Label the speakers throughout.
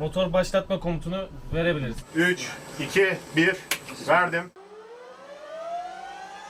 Speaker 1: motor başlatma komutunu verebiliriz.
Speaker 2: 3, 2, 1. Verdim.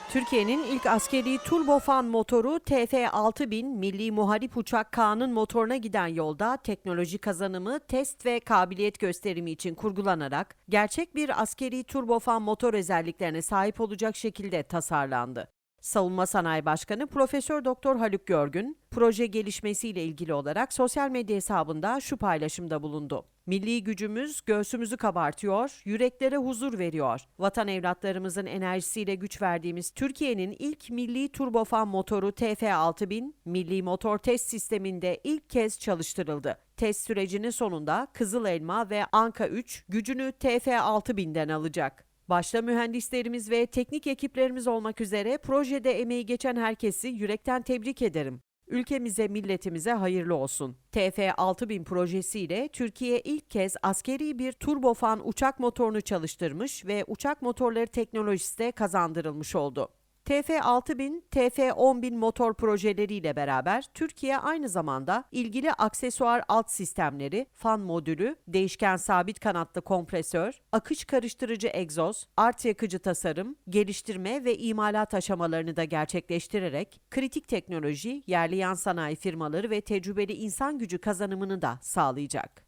Speaker 3: Türkiye'nin ilk askeri turbofan motoru TF6000 Milli Muharip Uçak K'nın motoruna giden yolda teknoloji kazanımı, test ve kabiliyet gösterimi için kurgulanarak gerçek bir askeri turbofan motor özelliklerine sahip olacak şekilde tasarlandı. Savunma Sanayi Başkanı Profesör Doktor Haluk Görgün, proje gelişmesiyle ilgili olarak sosyal medya hesabında şu paylaşımda bulundu. Milli gücümüz göğsümüzü kabartıyor, yüreklere huzur veriyor. Vatan evlatlarımızın enerjisiyle güç verdiğimiz Türkiye'nin ilk milli turbofan motoru TF6000, Milli Motor Test Sistemi'nde ilk kez çalıştırıldı. Test sürecinin sonunda Kızıl Elma ve Anka 3 gücünü TF6000'den alacak. Başta mühendislerimiz ve teknik ekiplerimiz olmak üzere projede emeği geçen herkesi yürekten tebrik ederim. Ülkemize, milletimize hayırlı olsun. TF6000 projesiyle Türkiye ilk kez askeri bir turbofan uçak motorunu çalıştırmış ve uçak motorları teknolojisi de kazandırılmış oldu. TF6000, TF10000 motor projeleriyle beraber Türkiye aynı zamanda ilgili aksesuar alt sistemleri, fan modülü, değişken sabit kanatlı kompresör, akış karıştırıcı egzoz, art yakıcı tasarım, geliştirme ve imalat aşamalarını da gerçekleştirerek kritik teknoloji, yerli yan sanayi firmaları ve tecrübeli insan gücü kazanımını da sağlayacak.